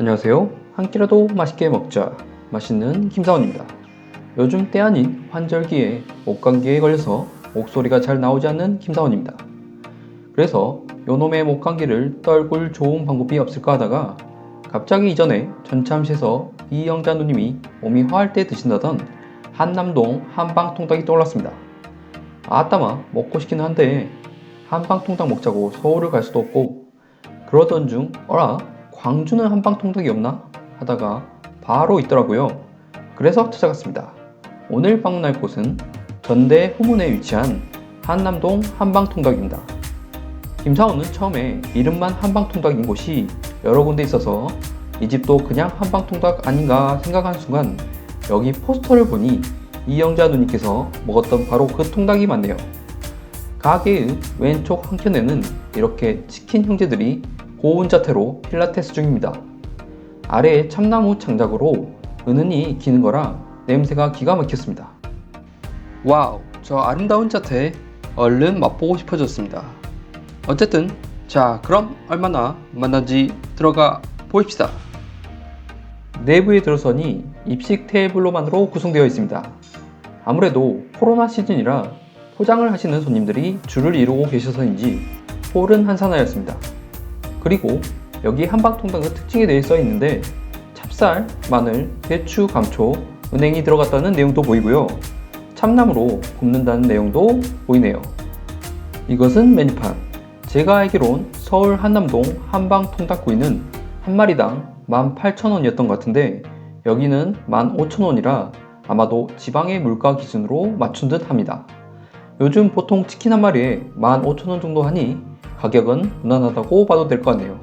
안녕하세요. 한 끼라도 맛있게 먹자. 맛있는 김사원입니다. 요즘 때 아닌 환절기에 목감기에 걸려서 목소리가 잘 나오지 않는 김사원입니다. 그래서 요놈의 목감기를 떨굴 좋은 방법이 없을까 하다가 갑자기 이전에 전참시에서 이영자 누님이 몸이 화할 때 드신다던 한남동 한방통닭이 떠올랐습니다. 아따마 먹고 싶기는 한데 한방통닭 먹자고 서울을 갈 수도 없고 그러던 중 어라 광주는 한방통닭이 없나 하다가 바로 있더라고요. 그래서 찾아갔습니다. 오늘 방문할 곳은 전대 후문에 위치한 한남동 한방통닭입니다. 김사원은 처음에 이름만 한방통닭인 곳이 여러 군데 있어서 이 집도 그냥 한방통닭 아닌가 생각한 순간 여기 포스터를 보니 이영자 누님께서 먹었던 바로 그 통닭이 맞네요. 가게의 왼쪽 한켠에는 이렇게 치킨 형제들이 고운 자태로 필라테스 중입니다. 아래에 참나무 창작으로 은은히 기는 거라 냄새가 기가 막혔습니다. 와우, 저 아름다운 자태 얼른 맛보고 싶어졌습니다. 어쨌든 자 그럼 얼마나 만난지 들어가 보입시다. 내부에 들어서니 입식 테이블로만으로 구성되어 있습니다. 아무래도 코로나 시즌이라 포장을 하시는 손님들이 줄을 이루고 계셔서인지 홀은 한산하였습니다. 그리고 여기 한방통닭의 특징에 대해 써 있는데 찹쌀, 마늘, 배추, 감초, 은행이 들어갔다는 내용도 보이고요. 참나무로 굽는다는 내용도 보이네요. 이것은 메뉴판. 제가 알기론 서울 한남동 한방통닭구이는 한 마리당 18,000원이었던 것 같은데 여기는 15,000원이라 아마도 지방의 물가 기준으로 맞춘 듯 합니다. 요즘 보통 치킨 한 마리에 15,000원 정도 하니 가격은 무난하다고 봐도 될 것 같네요.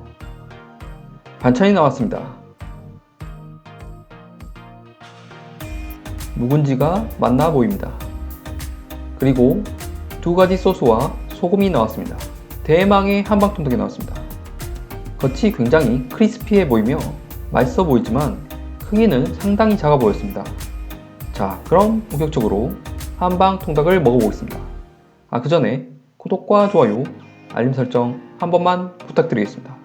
반찬이 나왔습니다. 묵은지가 맛나 보입니다. 그리고 두 가지 소스와 소금이 나왔습니다. 대망의 한방통닭이 나왔습니다. 겉이 굉장히 크리스피해 보이며 맛있어 보이지만 크기는 상당히 작아 보였습니다. 자, 그럼 본격적으로 한방통닭을 먹어보겠습니다. 아, 그 전에 구독과 좋아요, 알림 설정 한 번만 부탁드리겠습니다.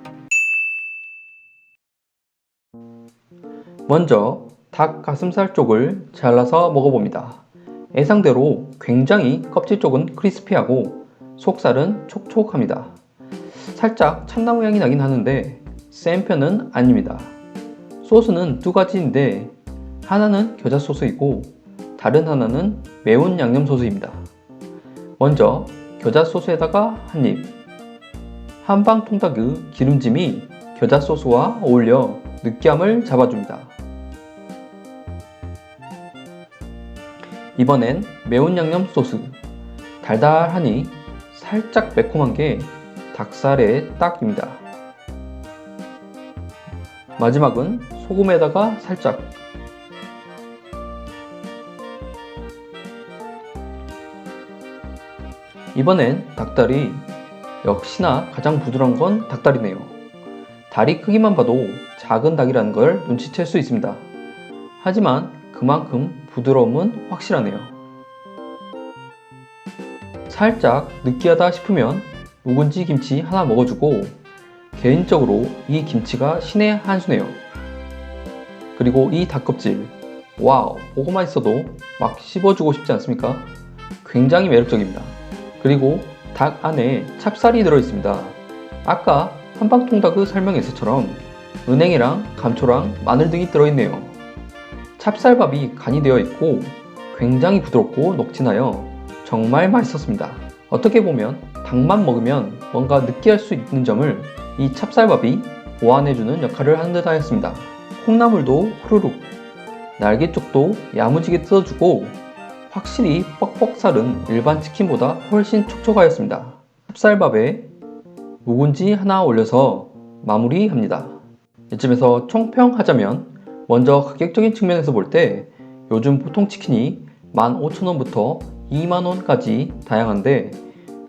먼저 닭 가슴살 쪽을 잘라서 먹어봅니다. 예상대로 굉장히 껍질 쪽은 크리스피하고 속살은 촉촉합니다. 살짝 참나무 향이 나긴 하는데 센 편은 아닙니다. 소스는 두 가지인데 하나는 겨자 소스이고 다른 하나는 매운 양념 소스입니다. 먼저 겨자 소스에다가 한 입. 한방 통닭의 기름짐이 겨자 소스와 어울려 느끼함을 잡아줍니다. 이번엔 매운 양념 소스. 달달하니 살짝 매콤한 게 닭살에 딱입니다. 마지막은 소금에다가 살짝. 이번엔 닭다리. 역시나 가장 부드러운 건 닭다리네요. 다리 크기만 봐도 작은 닭이라는 걸 눈치챌 수 있습니다. 하지만 그만큼 부드러움은 확실하네요. 살짝 느끼하다 싶으면 묵은지 김치 하나 먹어주고 개인적으로 이 김치가 신의 한 수네요. 그리고 이 닭껍질 와우 보고만 있어도 막 씹어주고 싶지 않습니까? 굉장히 매력적입니다. 그리고 닭 안에 찹쌀이 들어있습니다. 아까 한방통닭의 설명에서처럼 은행이랑 감초랑 마늘 등이 들어있네요. 찹쌀밥이 간이 되어 있고 굉장히 부드럽고 녹진하여 정말 맛있었습니다. 어떻게 보면 닭만 먹으면 뭔가 느끼할 수 있는 점을 이 찹쌀밥이 보완해주는 역할을 하는 듯 하였습니다. 콩나물도 후루룩, 날개 쪽도 야무지게 뜯어주고 확실히 뻑뻑살은 일반 치킨보다 훨씬 촉촉하였습니다. 찹쌀밥에 묵은지 하나 올려서 마무리합니다. 이쯤에서 총평하자면 먼저 가격적인 측면에서 볼 때 요즘 보통 치킨이 15,000원부터 2만원까지 다양한데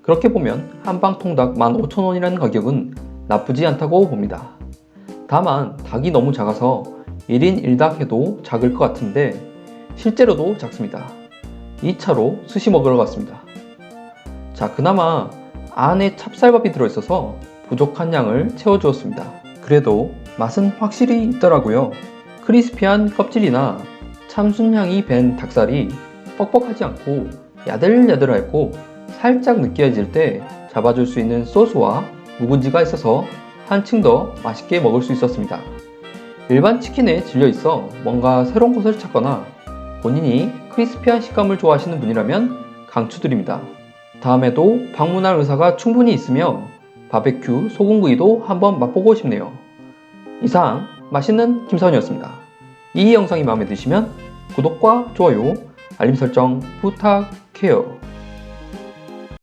그렇게 보면 한방 통닭 15,000원이라는 가격은 나쁘지 않다고 봅니다. 다만 닭이 너무 작아서 1인 1닭 해도 작을 것 같은데 실제로도 작습니다. 2차로 스시 먹으러 갔습니다. 자, 그나마 안에 찹쌀밥이 들어있어서 부족한 양을 채워주었습니다. 그래도 맛은 확실히 있더라고요. 크리스피한 껍질이나 참순향이 밴 닭살이 뻑뻑하지 않고 야들야들하고 살짝 느끼해질 때 잡아줄 수 있는 소스와 묵은지가 있어서 한층 더 맛있게 먹을 수 있었습니다. 일반 치킨에 질려 있어 뭔가 새로운 것을 찾거나 본인이 크리스피한 식감을 좋아하시는 분이라면 강추드립니다. 다음에도 방문할 의사가 충분히 있으며 바베큐 소금구이도 한번 맛보고 싶네요. 이상 맛있는 김사원이었습니다. 이 영상이 마음에 드시면 구독과 좋아요, 알림 설정 부탁해요.